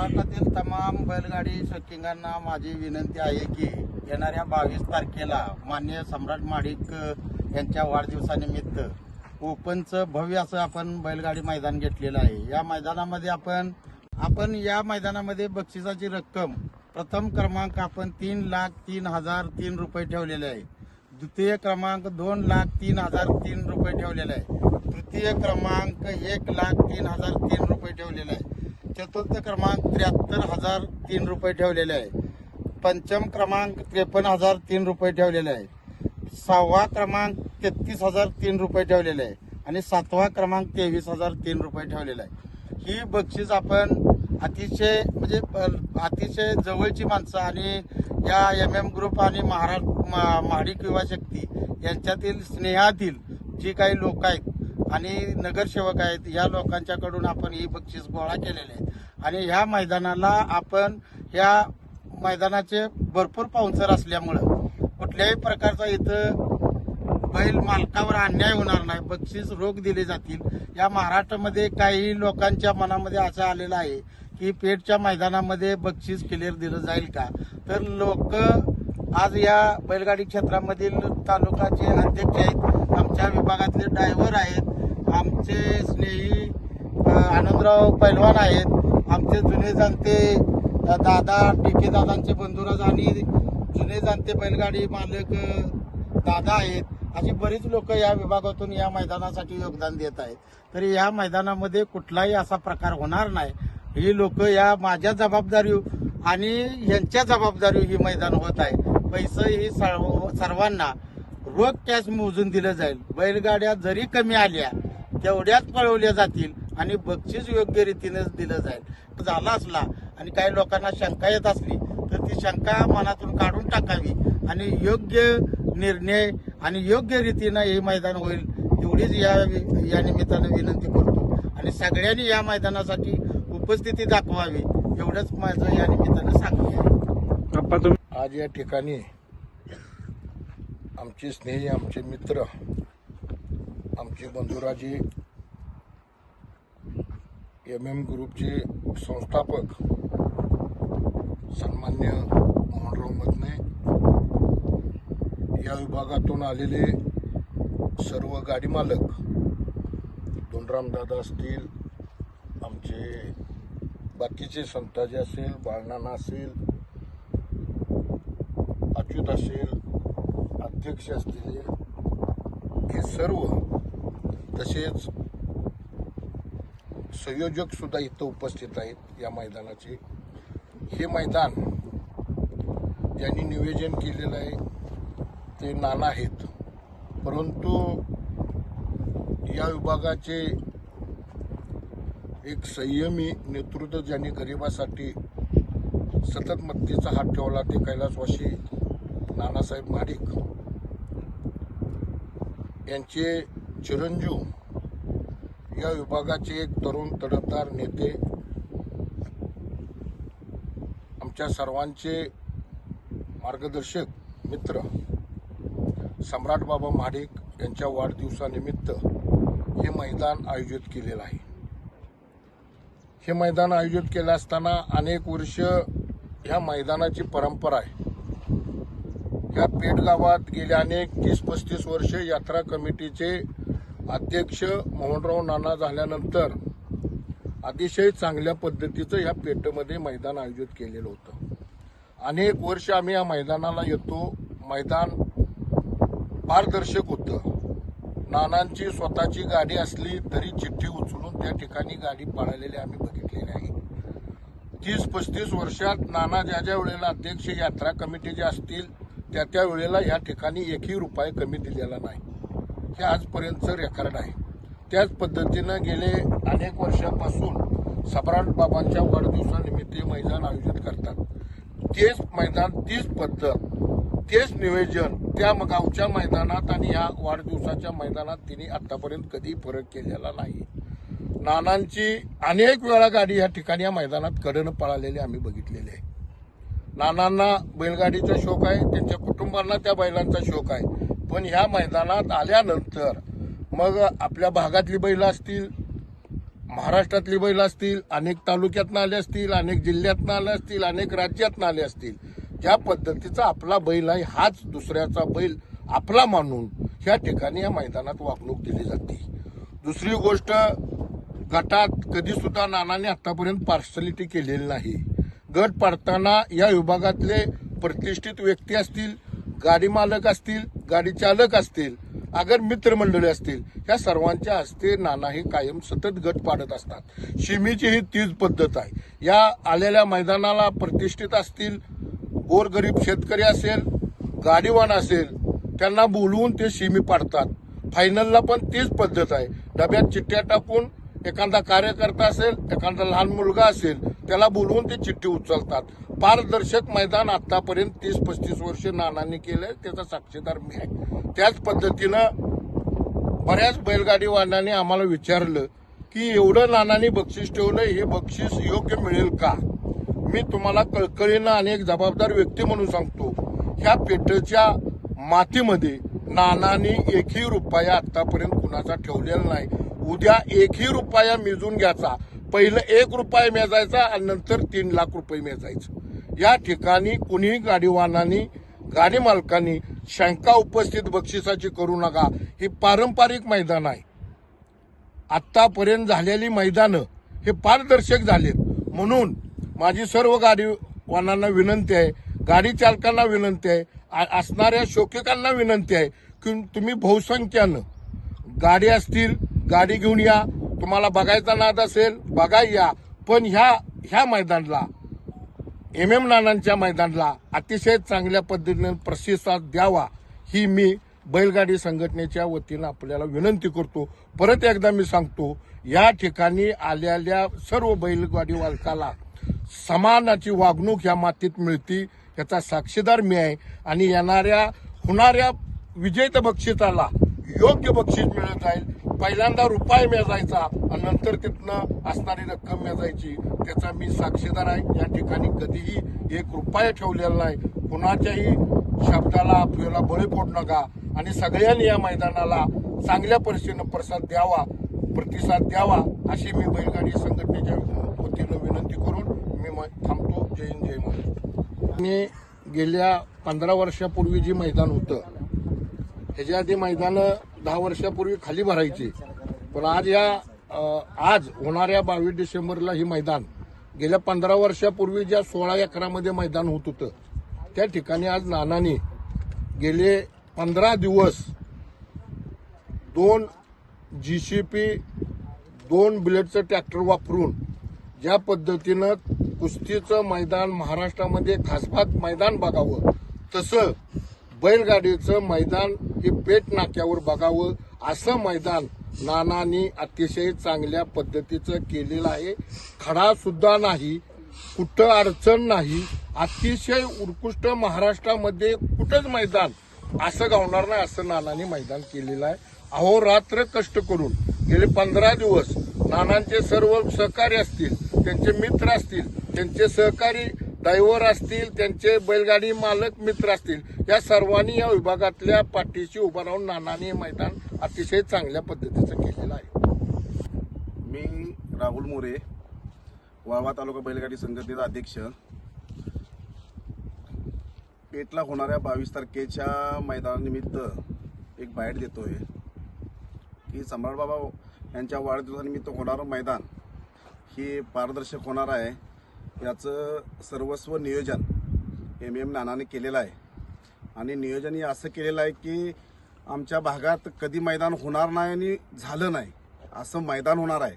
महाराष्ट्रातील तमाम बैलगाडी शौकिंगांना माझी विनंती आहे की येणाऱ्या बावीस तारखेला मान्य सम्राट माडिक यांच्या वाढदिवसानिमित्त ओपनचं भव्य असं आपण बैलगाडी मैदान घेतलेलं आहे. या मैदानामध्ये आपण आपण या मैदानामध्ये बक्षिसाची रक्कम प्रथम क्रमांक आपण तीन लाख तीन हजार तीन रुपये ठेवलेले आहे. द्वितीय क्रमांक दोन लाख तीन हजार तीन रुपये ठेवलेला आहे. तृतीय क्रमांक एक लाख तीन हजार तीन रुपये ठेवलेला आहे. चतुर्थ क्रमांक त्र्याहत्तर हजार तीन रुपये ठेवलेले आहे. पंचम क्रमांक त्रेपन्न हजार तीन रुपये ठेवलेले आहे. सहावा क्रमांक तेहतीस हजार तीन रुपये ठेवलेले आहे. आणि सातवा क्रमांक तेवीस हजार तीन रुपये ठेवलेला आहे. ही बक्षीस आपण अतिशय म्हणजे अतिशय जवळची माणसं आणि या एम एम ग्रुप आणि महाराष्ट्र महाडिक युवा शक्ती यांच्यातील स्नेहातील जी काही लोक आहेत आणि नगरसेवक आहेत या लोकांच्याकडून आपण ही बक्षीस गोळा केलेले आहे. आणि ह्या मैदानाला आपण ह्या मैदानाचे भरपूर पाहुणसर असल्यामुळं कुठल्याही प्रकारचा इथं बैल मालकावर अन्याय होणार नाही बक्षीस रोख दिले जातील. या महाराष्ट्रामध्ये काही लोकांच्या मनामध्ये असं आलेलं आहे की पेठच्या मैदानामध्ये बक्षीस क्लिअर दिलं जाईल का? तर लोक आज या बैलगाडी क्षेत्रामधील तालुकाचे अध्यक्ष आहेत. आमच्या विभागातले ड्रायव्हर आहेत. आमचे स्नेही आनंदराव पैलवान आहेत. आमचे जुने जाणते दादा टिके दादांचे बंधुराज आणि जुने जाणते बैलगाडी मालक दादा आहेत. अशी बरीच लोक या विभागातून या मैदानासाठी योगदान देत आहेत. तरी या मैदानामध्ये कुठलाही असा प्रकार होणार नाही. ही लोक या माझ्या जबाबदारी आणि यांच्या जबाबदारी ही मैदान होत आहे. पैसे ही सर्व सर्वांना रोख कॅश मोजून दिलं जाईल. बैलगाड्या जरी कमी आल्या तेवढ्याच पळवल्या जातील आणि बक्षीस योग्य रीतीने दिलं जाईल. झाला असला आणि काही लोकांना शंका येत असली तर ती शंका मनातून काढून टाकावी आणि योग्य निर्णय आणि योग्य रीतीनं हे मैदान होईल एवढीच या या निमित्तानं विनंती करतो. आणि सगळ्यांनी या मैदानासाठी उपस्थिती दाखवावी एवढंच माझं या निमित्तानं सांगतो आज या ठिकाणी आमचे स्नेही आमचे मित्र आमचे बंधुराजे एम एम ग्रुपचे संस्थापक सन्मान्य मोहनराव मधने या विभागातून आलेले सर्व गाडी मालक दोनराम दादा असतील आमचे बाकीचे संताजी असेल बाळनाना असेल अच्युत असेल अध्यक्ष असलेले हे सर्व तसेच संयोजक सुद्धा इथं उपस्थित आहेत या मैदानाचे. हे मैदान ज्यांनी नियोजन केलेलं आहे ते नाना आहेत. परंतु या विभागाचे एक संयमी नेतृत्व ज्यांनी गरिबासाठी सतत मत्तेचा हात ठेवला ते कैलासवासी नानासाहेब महाडिक. यांचे चिरंजीव या विभागाचे एक तरुण तडफदार नेते आमच्या सर्वांचे मार्गदर्शक मित्र सम्राट बाबा महाडिक यांच्या वाढदिवसानिमित्त हे मैदान आयोजित केलेलं आहे. हे मैदान आयोजित केलं असताना अनेक वर्ष ह्या मैदानाची परंपरा आहे. या पेठ गावात गेल्या अनेक तीस पस्तीस वर्ष यात्रा कमिटीचे अध्यक्ष मोहनराव नाना झाल्यानंतर अतिशय चांगल्या पद्धतीचं ह्या पेठमध्ये मैदान आयोजित केलेलं होतं. अनेक वर्ष आम्ही या मैदानाला येतो. मैदान पारदर्शक होतं. नानांची स्वतःची गाडी असली तरी चिठ्ठी उचलून त्या ठिकाणी गाडी पळालेली आम्ही बघितलेली आहे. तीस पस्तीस वर्षात नाना ज्या ज्या वेळेला अध्यक्ष यात्रा कमिटी जे असतील त्या त्या वेळेला या ठिकाणी एकही रुपये कमी दिलेला नाही. हे आजपर्यंतचं रेकॉर्ड आहे. त्याच पद्धतीनं गेले अनेक वर्षापासून सम्राट बाबांच्या वाढदिवसानिमित्त मैदान आयोजित करतात. तेच मैदान तीच पद्धत तेच नियोजन त्या गावच्या मैदानात आणि या वाढदिवसाच्या मैदानात तिने आतापर्यंत कधी फरक केलेला नाही. नानांची अनेक वेळा गाडी या ठिकाणी या मैदानात कडनं पळालेली आम्ही बघितलेली आहे. नानांना बैलगाडीचा शौक आहे त्यांच्या कुटुंबांना त्या बैलांचा शौक आहे. पण ह्या मैदानात आल्यानंतर मग आपल्या भागातली बैल असतील महाराष्ट्रातली बैल असतील अनेक तालुक्यातनं आले असतील अनेक जिल्ह्यातनं आले असतील अनेक राज्यातनं आले असतील ज्या पद्धतीचा आपला बैल आहे हाच दुसऱ्याचा बैल आपला मानून ह्या ठिकाणी या मैदानात वागणूक दिली जाते. दुसरी गोष्ट गटात कधीसुद्धा नानाने आतापर्यंत पार्सलिटी केलेली नाही. गट पाडताना या विभागातले प्रतिष्ठित व्यक्ती असतील गाडी मालक असतील गाडी चालक असतील अगर मित्रमंडळी असतील या सर्वांच्या हस्ते नाना हे कायम सतत गट पाडत असतात. शिमीची ही तीच पद्धत आहे. या आलेल्या मैदानाला प्रतिष्ठित असतील गोरगरीब शेतकरी असेल गाडीवान असेल त्यांना बोलवून ते शिमी पाडतात. फायनलला पण तीच पद्धत आहे. डब्यात चिठ्ठ्या टाकून एखादा कार्यकर्ता असेल एखादा लहान मुलगा असेल त्याला बोलवून ते चिठ्ठी उचलतात. पारदर्शक मैदान आतापर्यंत तीस पस्तीस वर्ष नानांनी केलंय. त्याचा साक्षीदार मी आहे. त्याच पद्धतीनं बऱ्याच बैलगाडीवाल्यांनी आम्हाला विचारलं की एवढं नानांनी बक्षीस ठेवलं हे बक्षीस योग्य मिळेल का? मी तुम्हाला कळकळीनं आणि एक जबाबदार व्यक्ती म्हणून सांगतो ह्या पेठच्या मातीमध्ये नानांनी एकही रुपया आतापर्यंत कुणाचा ठेवलेला नाही. उद्या एकही रुपया मिजून घ्यायचा. पहिलं एक रुपये मेजायचा आणि नंतर तीन लाख रुपये मेजायचं. या ठिकाणी कुणीही गाडीवानांनी गाडी मालकांनी शंका उपस्थित बक्षिसाची करू नका. हे पारंपरिक मैदान आहे. आतापर्यंत झालेली मैदानं हे पारदर्शक झालेत. म्हणून माझी सर्व गाडीवानांना विनंती आहे गाडी चालकांना विनंती आहे असणाऱ्या शोकिकांना विनंती आहे की तुम्ही बहुसंख्यानं गाडी असतील गाडी घेऊन या तुम्हाला बघायचा नाद असेल बघा या. पण ह्या ह्या मैदानला एम एम नानांच्या मैदानला अतिशय चांगल्या पद्धतीने प्रतिसाद द्यावा ही मी बैलगाडी संघटनेच्या वतीनं आपल्याला विनंती करतो. परत एकदा मी सांगतो या ठिकाणी आलेल्या सर्व बैलगाडी वालकाला समानाची वागणूक या मातीत मिळती याचा साक्षीदार मी आहे. आणि येणाऱ्या होणाऱ्या विजेत बक्षिसाला योग्य बक्षीस मिळत जाईल पहिल्यांदा रुपये मेजायचा आणि नंतर तिथनं असणारी रक्कम मेजायची त्याचा मी साक्षीदार आहे. या ठिकाणी कधीही एक रुपया ठेवलेला नाही. कुणाच्याही शब्दाला आपल्याला बळी पडू नका. आणि सगळ्यांनी या मैदानाला चांगल्या परीक्षेनं प्रसाद द्यावा प्रतिसाद द्यावा अशी मी बैलगाडी संघटनेच्या वतीनं विनंती करून मी थांबतो. जय हिंद जय महाराष्ट्र. गेल्या पंधरा वर्षापूर्वी जे मैदान होतं ह्याच्या आधी मैदानं दहा वर्षापूर्वी खाली भरायची. पण आज या आज होणाऱ्या बावीस डिसेंबरला ही मैदान गेल्या पंधरा वर्षापूर्वी ज्या सोळा एकरामध्ये मैदान होत होतं त्या ठिकाणी आज नानानी गेले पंधरा दिवस दोन जी सी पी दोन बुलेटचं ट्रॅक्टर वापरून ज्या पद्धतीनं कुस्तीचं मैदान महाराष्ट्रामध्ये खासबाग मैदान बघावं तसं बैलगाडीचं मैदान हे पेट नाक्यावर बघावं असं मैदान नानांनी अतिशय चांगल्या पद्धतीचं केलेलं आहे. खडा सुद्धा नाही कुठं अडचण नाही अतिशय उत्कृष्ट महाराष्ट्रामध्ये कुठंच मैदान असं गावणार नाही असं नानांनी मैदान केलेलं आहे. अहोरात्र कष्ट करून गेले पंधरा दिवस नानांचे सर्व सहकारी असतील त्यांचे मित्र असतील त्यांचे सहकारी ड्रायव्हर असतील त्यांचे बैलगाडी मालक मित्र असतील या सर्वांनी या विभागातल्या पाठीशी उभं राहून नानाने हे मैदान अतिशय चांगल्या पद्धतीचं केलेलं आहे. मी राहुल मोरे वाळवा तालुका बैलगाडी संघटनेचा अध्यक्ष. पेटला होणाऱ्या बावीस तारखेच्या मैदानानिमित्त एक बाईट देतोय की सम्राट बाबा यांच्या वाढदिवसानिमित्त होणारं मैदान हे पारदर्शक होणार आहे. याचं सर्वस्व नियोजन एम एम नानाने केलेलं आहे. आणि नियोजन हे असं केलेलं आहे की आमच्या भागात कधी मैदान होणार नाही आणि झालं नाही असं मैदान होणार आहे.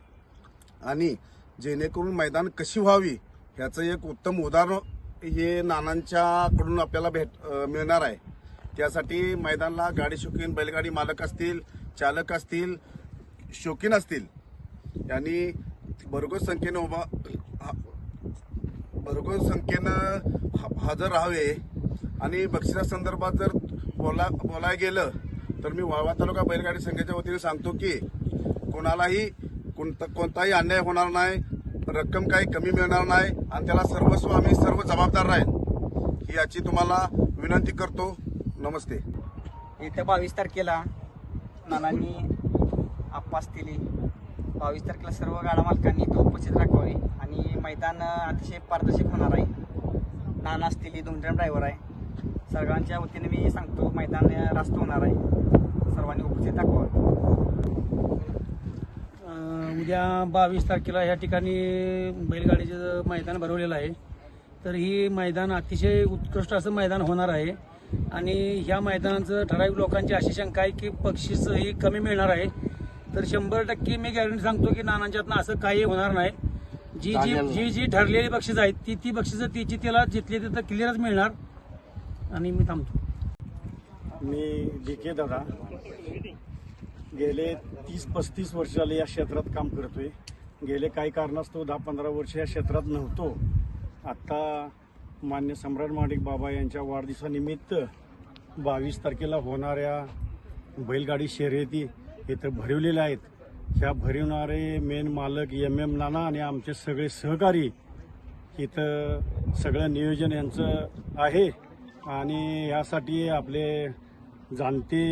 आणि जेणेकरून मैदान कशी व्हावी ह्याचं एक उत्तम उदाहरण हे नानांच्याकडून आपल्याला भेट मिळणार आहे. त्यासाठी मैदानाला गाडी शौकीन बैलगाडी मालक असतील चालक असतील शौकीन असतील. यांनी भरघोस संख्येनं उभा भरघोस संख्येनं ह- हजर राहावे आणि बक्षिसासंदर्भात जर बोला बोलाय गेलं तर मी वाळवा तालुका बैलगाडी संघाच्या वतीने सांगतो की कोणालाही कोणता कोणताही अन्याय होणार नाही रक्कम काही कमी मिळणार नाही आणि त्याला सर्वस्व आम्ही सर्व जबाबदार राहील याची तुम्हाला विनंती करतो. नमस्ते. येत्या बावीस तारखेला नानांनी आप्पास दिली. बावीस तारखेला सर्व गाडा मालकांनी इथं उपस्थित राखावे आणि मैदान अतिशय पारदर्शक होणार आहे. नाना असतील धुंड्रम ड्रायव्हर आहे. सर्वांच्या वतीने मी सांगतो मैदान रास्त होणार आहे. सर्वांनी उपस्थित दाखवावे. उद्या बावीस तारखेला या ठिकाणी बैलगाडीचं मैदान भरवलेलं आहे. तर ही मैदान अतिशय उत्कृष्ट असं मैदान होणार आहे. आणि ह्या मैदानाचं ठराविक लोकांची अशी शंका आहे की बक्षीस ही कमी मिळणार आहे. तर शंभर टक्के मी गॅरंटी सांगतो की नानांच्यातनं असं काही होणार नाही. जी जी जी जी ठरलेली बक्षीस आहेत ती ती बक्षिसं तिची त्याला जिथली तिथं क्लिअरच मिळणार. आणि मी थांबतो. मी डी के दादा गेले तीस पस्तीस वर्ष झाले या क्षेत्रात काम करतोय. गेले काही कारणास्तव दहा पंधरा वर्ष या क्षेत्रात नव्हतो. आत्ता मान्य सम्राट माडिक बाबा यांच्या वाढदिवसानिमित्त बावीस तारखेला होणाऱ्या बैलगाडी शर्यती इथं भरवलेल्या आहेत. ह्या भरवणारे मेन मालक एम एम नाना आणि आमचे सगळे सहकारी इथं सगळं नियोजन यांचं आहे. आणि यासाठी आपले जाणते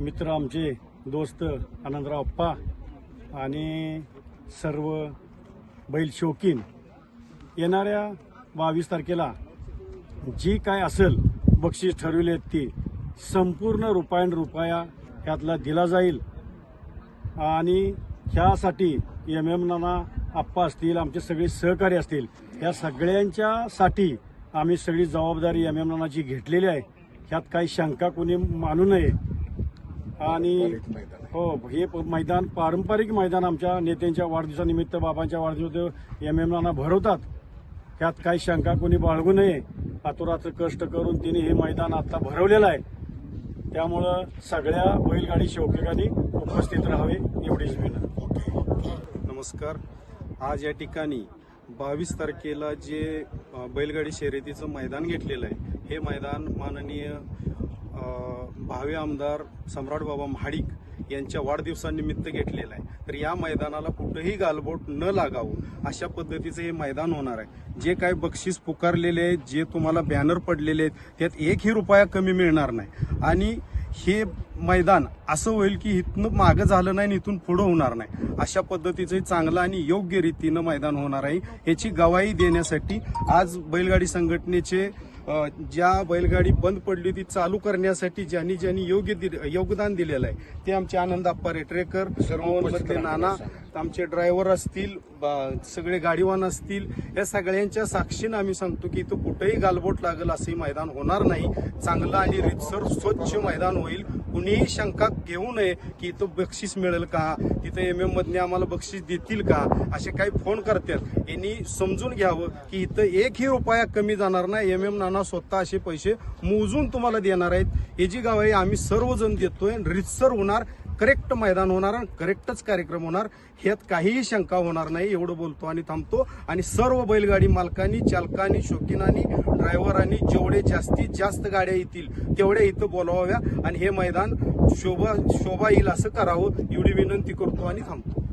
मित्र आमचे दोस्त आनंदराव अप्पा आणि सर्व बैल शौकीन. येणाऱ्या बावीस तारखेला जी काय असेल बक्षीस ठरविले ती संपूर्ण रुपायन रुपया ह्यातला दिला जाईल. आणि ह्यासाठी एम एम नाना आप्पा असतील आमचे सगळे सहकारी असतील या सगळ्यांच्यासाठी आम्ही सगळी जबाबदारी एम एम नानाची घेतलेली आहे. ह्यात काही शंका कोणी मानू नये. आणि हो हे प- मैदान पारंपरिक मैदान आमच्या नेत्यांच्या वाढदिवसानिमित्त बाबांच्या वाढदिवस एम एम नाना भरवतात. ह्यात काही शंका कोणी बाळगू नये. आतुराचं कष्ट करून तिने हे मैदान आता भरवलेलं आहे. त्यामुळं सगळ्या बैलगाडी शौकिकांनी उपस्थित राहावे एवढीच विनंती. नमस्कार. आज या ठिकाणी बावीस तारखेला जे बैलगाडी शर्यतीचं मैदान घेतलेलं आहे हे मैदान माननीय भावे आमदार सम्राट बाबा महाडिक यांच्या वाढदिवसानिमित्त घेतलेलं आहे. तर या मैदानाला कुठंही गालबोट न लागावं अशा पद्धतीचं हे मैदान होणार आहे. जे काय बक्षीस पुकारलेले आहेत जे तुम्हाला बॅनर पडलेले आहेत त्यात एकही रुपया कमी मिळणार नाही. आणि हे मैदान असं होईल की इथनं मागं झालं नाही आणि इथून पुढं होणार नाही. अशा पद्धतीचं चांगलं आणि योग्य रीतीनं मैदान होणार आहे. याची गवाही देण्यासाठी आज बैलगाडी संघटनेचे ज्या बैलगाडी बंद पडली ती चालू करण्यासाठी ज्यांनी ज्यांनी योग्य दि- योगदान दिलेलं आहे ते आमचे आनंद आप्पा रेटरेकर मधले नाना आमचे ड्रायव्हर असतील सगळे गाडीवान असतील या सगळ्यांच्या साक्षीनं आम्ही सांगतो की इथं कुठेही गालबोट लागेल असंही मैदान होणार नाही. चांगलं आणि रितसर स्वच्छ मैदान होईल. कुणीही शंका घेऊ नये की इथं बक्षीस मिळेल का? तिथं एम एम मधने आम्हाला बक्षीस देतील का? असे काही फोन करतात. यांनी समजून घ्यावं की इथं एकही रुपया कमी जाणार नाही. एम एम नाना स्वतः असे पैसे मोजून तुम्हाला देणार आहेत. याची आहे आम्ही सर्वजण देतोय. रितसर होणार करेक्ट मैदान होणार आणि करेक्टच कार्यक्रम होणार. ह्यात काहीही शंका होणार नाही एवढं बोलतो आणि थांबतो. आणि सर्व बैलगाडी मालकांनी चालकांनी शौकीनांनी ड्रायव्हरांनी जेवढे जास्तीत जास्त गाड्या येतील तेवढ्या इथं बोलवाव्या. आणि हे मैदान शोभा शोभा येईल असं करावं एवढी विनंती करतो आणि थांबतो.